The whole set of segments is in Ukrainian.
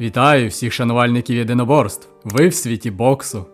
Вітаю всіх шанувальників єдиноборств. Ви в світі боксу.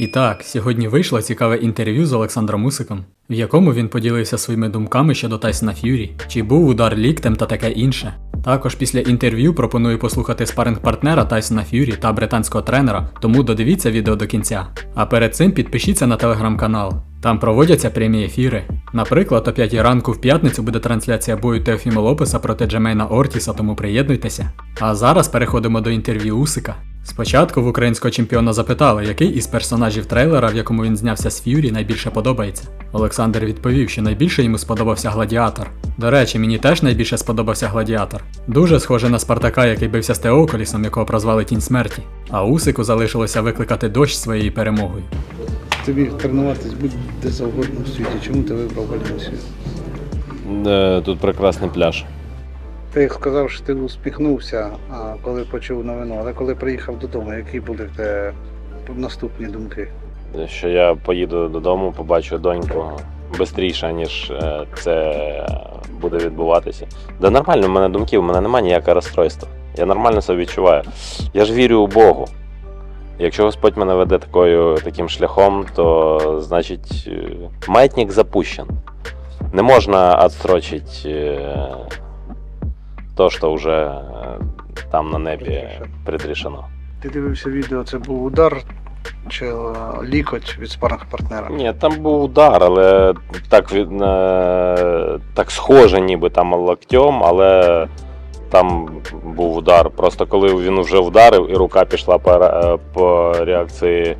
І так, сьогодні вийшло цікаве інтерв'ю з Олександром Усиком, в якому він поділився своїми думками щодо Тайсона Ф'юрі, чи був удар ліктем та таке інше. Також після інтерв'ю пропоную послухати спаринг партнера Тайсона Ф'юрі та британського тренера, тому додивіться відео до кінця. А перед цим підпишіться на телеграм-канал. Там проводяться прямі ефіри. Наприклад, о 5 ранку в п'ятницю буде трансляція бою Теофіма Лопеса проти Джемейна Ортіса, тому приєднуйтеся. А зараз переходимо до інтерв'ю Усика. Спочатку в українського чемпіона запитали, який із персонажів трейлера, в якому він знявся з Ф'юрі, найбільше подобається. Олександр відповів, що найбільше йому сподобався гладіатор. До речі, мені теж найбільше сподобався гладіатор. Дуже схоже на Спартака, який бився з Теоколісом, якого прозвали Тінь смерті. А Усику залишилося викликати дощ своєю перемогою. Міг тренуватись будь-де завгодно в світі. Чому ти вибрав Валінсію? Е, Тут прекрасний пляж. Ти сказав, що ти успіхнувся, коли почув новину, але коли приїхав додому, які були тебе наступні думки? Що я поїду додому, побачу доньку швидше, ніж е, це буде відбуватися. Да нормально, в мене думки, в мене немає ніякого розстройства. Я нормально себе відчуваю. Я ж вірю у Богу. Якщо Господь мене веде такою, таким шляхом, то значить е, маятник запущен. Не можна відстрочити то, що вже е, там на небі предрішено. Ти дивився відео, це був удар чи е, лікоть від спарних партнера? Ні, там був удар, але так, е, так схоже, ніби там локтем, але там був удар. Просто коли він вже вдарив і рука пішла по, по реакції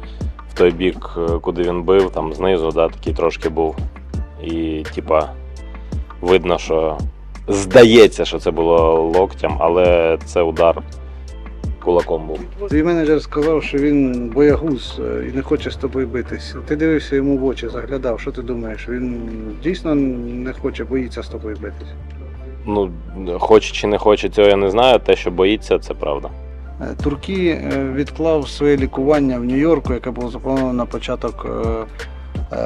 в той бік, куди він бив, там знизу, да, такий трошки був. І типа видно, що здається, що це було локтем, але це удар кулаком був. Твій менеджер сказав, що він боягуз е, і не хоче з тобою битись. Ти дивився йому в очі, заглядав. Що ти думаєш? Він дійсно не хоче, боїться з тобою битись? Ну, хоче чи не хоче, цього я не знаю. Те, що боїться, це правда. Е, Туркі е, відклав своє лікування в Нью-Йорку, яке було заплановано на початок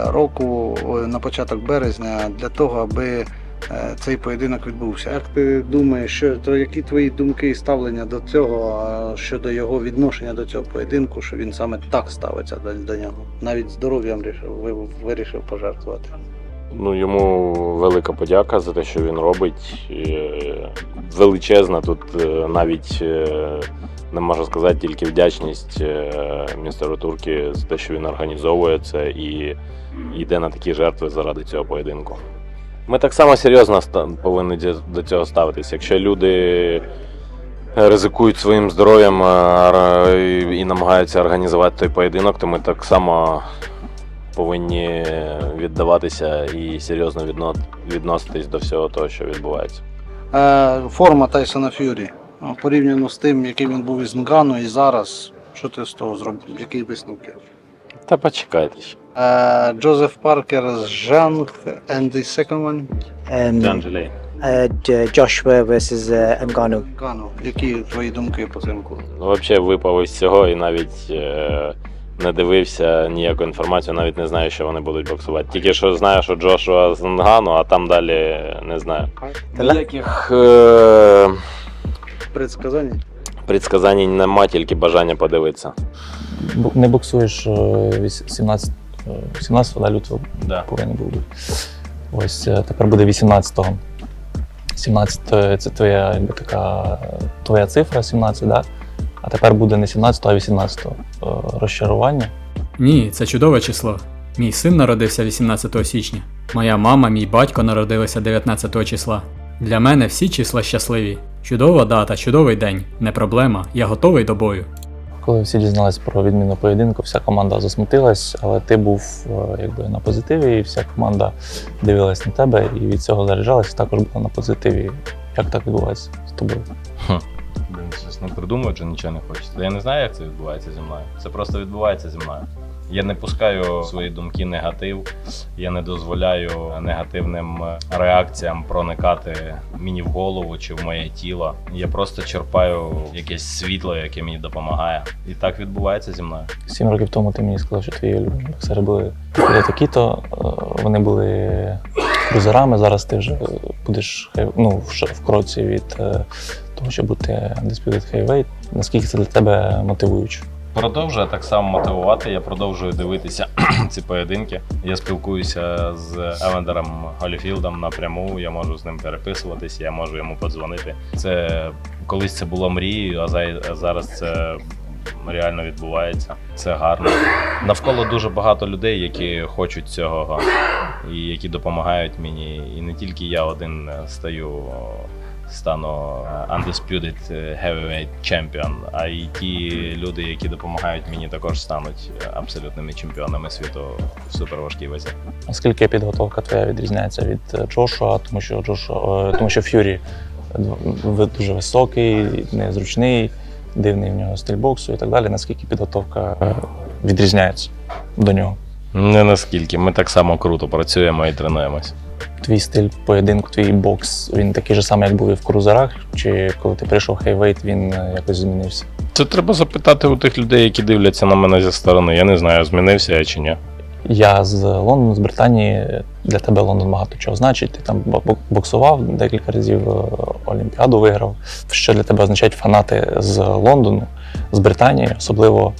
року, на початок березня, для того, аби цей поєдинок відбувся. Як ти думаєш, що то які твої думки і ставлення до цього е, щодо його відношення до цього поєдинку, що він саме так ставиться до, до нього? Навіть здоров'ям рішив, вирішив пожертвувати. Ну, йому велика подяка за те, що він робить. Е, Величезна тут е, навіть е, не можу сказати, тільки вдячність е, містеру Турки за те, що він організовує це і йде на такі жертви заради цього поєдинку. Ми так само серйозно повинні до цього ставитися. Якщо люди ризикують своїм здоров'ям і намагаються організувати той поєдинок, то ми так само повинні віддаватися і серйозно відноситись до всього того, що відбувається. Е, форма Тайсона Ф'юрі е, порівняно з тим, яким він був із Нгану і зараз. Що ти з того зробив? Які висновки? Та почекайте ще. Е, Джозеф Паркер з Жанг and the second one Um, Джанджелей. uh, J- Joshua versus uh, Ngannou. Нгану. Які твої думки по цим? Ну, взагалі випав із цього і навіть е, не дивився ніяку інформацію, навіть не знаю, що вони будуть боксувати. Тільки що знаю, що Джошуа з Нгану, а там далі не знаю. Ніяких е, Предсказання? предсказань нема, тільки бажання подивитися. Бу- Не боксуєш е, віс- 17, е, 17 да, лютого Да. повинен був бути. Ось е, тепер буде 18-го. 17 це твоя якби, така твоя цифра, 17, да? а тепер буде не 17, а 18 е, розчарування. Ні, це чудове число. Мій син народився 18 січня. Моя мама, мій батько народилися 19 числа. Для мене всі числа щасливі. Чудова дата, чудовий день, не проблема, я готовий до бою. Коли всі дізналися про відміну поєдинку, вся команда засмутилась, але ти був е, якби на позитиві, і вся команда дивилась на тебе і від цього заряджалась, також була на позитиві. Як так відбувається з тобою? Блін, щось не придумують, що нічого не хочеться. Я не знаю, як це відбувається зі мною. Це просто відбувається зі мною. Я не пускаю свої думки негатив, я не дозволяю негативним реакціям проникати мені в голову чи в моє тіло. Я просто черпаю якесь світло, яке мені допомагає. І так відбувається зі мною. Сім років тому ти мені сказав, що твої боксери були такі такі-то, е, вони були крузерами. Зараз ти вже будеш ну, в кроці від е, того, щоб бути Undisputed Heavyweight? Наскільки це для тебе мотивуюче? Продовжує так само мотивувати. Я продовжую дивитися ці поєдинки. Я спілкуюся з Евендером Голіфілдом напряму. Я можу з ним переписуватись, я можу йому подзвонити. Це колись це було мрією, а зараз це реально відбувається. Це гарно. Навколо дуже багато людей, які хочуть цього і які допомагають мені. І не тільки я один стаю. Стану е, Undisputed Heavyweight Champion, а й ті люди, які допомагають мені, також стануть е, абсолютними чемпіонами світу в суперважкій вазі. Наскільки підготовка твоя відрізняється від е, Джошуа, тому що Джошуа, е, тому що Ф'юрі дуже високий, незручний, дивний в нього стиль боксу і так далі. Наскільки підготовка е, відрізняється до нього? Не наскільки. Ми так само круто працюємо і тренуємось. Твій стиль поєдинку, твій бокс, він такий же самий, як був і в крузерах, чи коли ти прийшов хейвейт, він е, якось змінився? Це треба запитати у тих людей, які дивляться на мене зі сторони. Я не знаю, змінився я чи ні. Я з Лондону, з Британії. Для тебе Лондон багато чого значить. Ти там боксував декілька разів, е, Олімпіаду виграв. Що для тебе означають фанати з Лондону, з Британії, особливо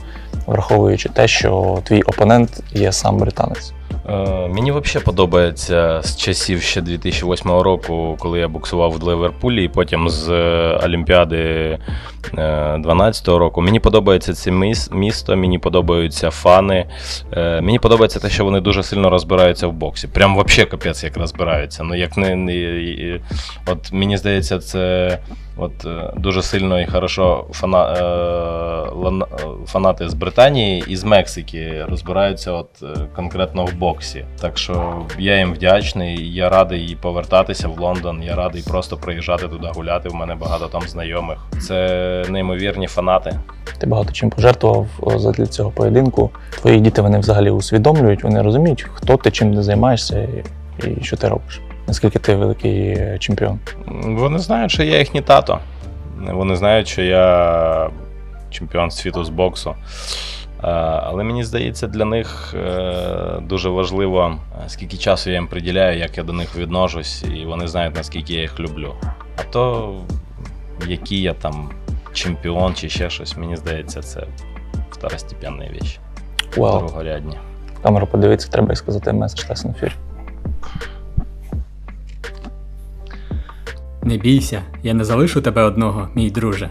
враховуючи те, що твій опонент є сам британець. Е, Мені взагалі подобається з часів ще 2008 року, коли я боксував в Ливерпулі, і потім з е, Олімпіади 2012 року. Мені подобається це місто, мені подобаються фани. Е, Мені подобається те, що вони дуже сильно розбираються в боксі. Прям взагалі капець як розбираються. Ну як не, не от мені здається, це. От е, дуже сильно і хорошо фана, е, е, фанати з Британії і з Мексики розбираються от е, конкретно в боксі. Так що я їм вдячний. Я радий і повертатися в Лондон. Я радий просто приїжджати туди гуляти. У мене багато там знайомих. Це неймовірні фанати. Ти багато чим пожертвував задля цього поєдинку. Твої діти вони взагалі усвідомлюють, вони розуміють, хто ти чим ти займаєшся і, і що ти робиш. Наскільки ти великий е, чемпіон? Вони знають, що я їхній тато. Вони знають, що я чемпіон світу з боксу. Е, Але мені здається, для них е, дуже важливо, скільки часу я їм приділяю, як я до них відношусь, і вони знають, наскільки я їх люблю. А то, який я там чемпіон чи ще щось, мені здається, це второстепенні речі. Вау. Другорядні. Камеру подивитися, треба і сказати меседж Тайсон Фюрі. Не бійся, я не залишу тебе одного, мій друже.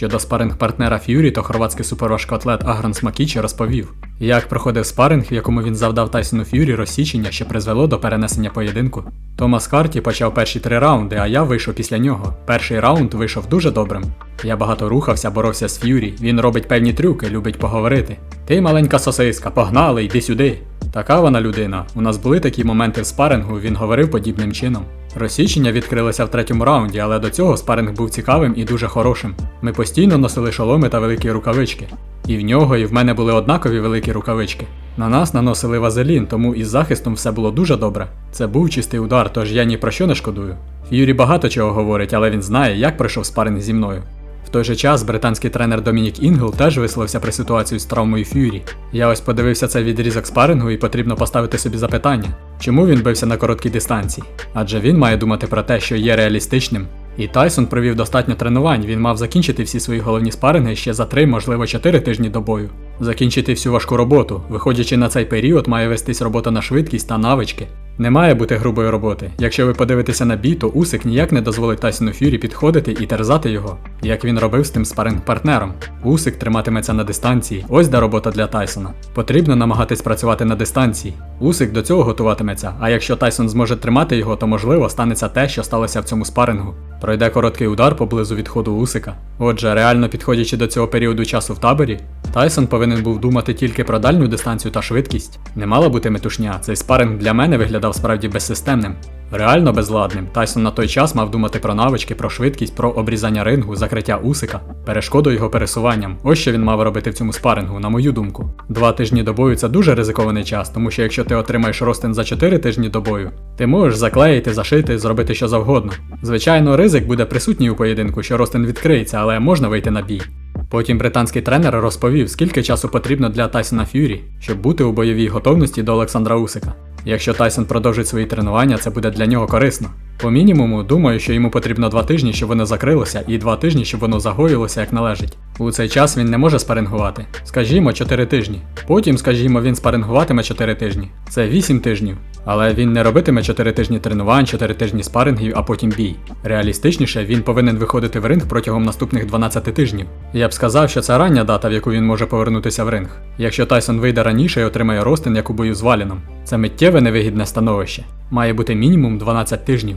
Щодо спаринг-партнера Ф'юрі, то хорватський суперважкоатлет Агран Смакічі розповів, як проходив спаринг, в якому він завдав Тайсону Ф'юрі розсічення, що призвело до перенесення поєдинку. Томас Карті почав перші три раунди, а я вийшов після нього. Перший раунд вийшов дуже добрим. Я багато рухався, боровся з Ф'юрі. Він робить певні трюки, любить поговорити. Ти маленька сосиска, погнали, йди сюди. Така вона людина. У нас були такі моменти в спарингу, він говорив подібним чином. Розсічення відкрилося в третьому раунді, але до цього спаринг був цікавим і дуже хорошим. Ми постійно носили шоломи та великі рукавички. І в нього, і в мене були однакові великі рукавички. На нас наносили вазелін, тому із захистом все було дуже добре. Це був чистий удар, тож я ні про що не шкодую. Юрій багато чого говорить, але він знає, як пройшов спаринг зі мною. Той же час британський тренер Домінік Інгл теж висловився про ситуацію з травмою Ф'юрі. Я ось подивився цей відрізок спарингу і потрібно поставити собі запитання, чому він бився на короткій дистанції? Адже він має думати про те, що є реалістичним. І Тайсон провів достатньо тренувань, він мав закінчити всі свої головні спаринги ще за 3, можливо 4 тижні до бою. Закінчити всю важку роботу. Виходячи на цей період, має вестись робота на швидкість та навички. Не має бути грубої роботи. Якщо ви подивитеся на бій, то Усик ніяк не дозволить Тайсону Фюрі підходити і терзати його, як він робив з тим спаринг-партнером. Усик триматиметься на дистанції. Ось де робота для Тайсона. Потрібно намагатись працювати на дистанції. Усик до цього готуватиметься, а якщо Тайсон зможе тримати його, то можливо станеться те, що сталося в цьому спарингу. Пройде короткий удар поблизу відходу Усика. Отже, реально підходячи до цього періоду часу в таборі, Тайсон повинен був думати тільки про дальню дистанцію та швидкість. Не мала бути метушня, цей спаринг для мене виглядав справді безсистемним. Реально безладним. Тайсон на той час мав думати про навички, про швидкість, про обрізання рингу, закриття усика, перешкоду його пересуванням. Ось що він мав робити в цьому спарингу, на мою думку. Два тижні до бою це дуже ризикований час, тому що якщо ти отримаєш ростин за 4 тижні до бою, ти можеш заклеїти, зашити, зробити що завгодно. Звичайно, ризик буде присутній у поєдинку, що ростин відкриється, але можна вийти на бій. Потім британський тренер розповів, скільки часу потрібно для Тайсона Ф'юрі, щоб бути у бойовій готовності до Олександра Усика. Якщо Тайсон продовжить свої тренування, це буде для нього корисно. По мінімуму, думаю, що йому потрібно два тижні, щоб воно закрилося, і два тижні, щоб воно загоїлося як належить. У цей час він не може спарингувати. Скажімо, 4 тижні. Потім, скажімо, він спарингуватиме 4 тижні. Це 8 тижнів. Але він не робитиме 4 тижні тренувань, 4 тижні спарингів, а потім бій. Реалістичніше, він повинен виходити в ринг протягом наступних 12 тижнів. Я б сказав, що це рання дата, в яку він може повернутися в ринг. Якщо Тайсон вийде раніше і отримає ростин, як у бою з Валіном, це миттєве невигідне становище. Має бути мінімум 12 тижнів.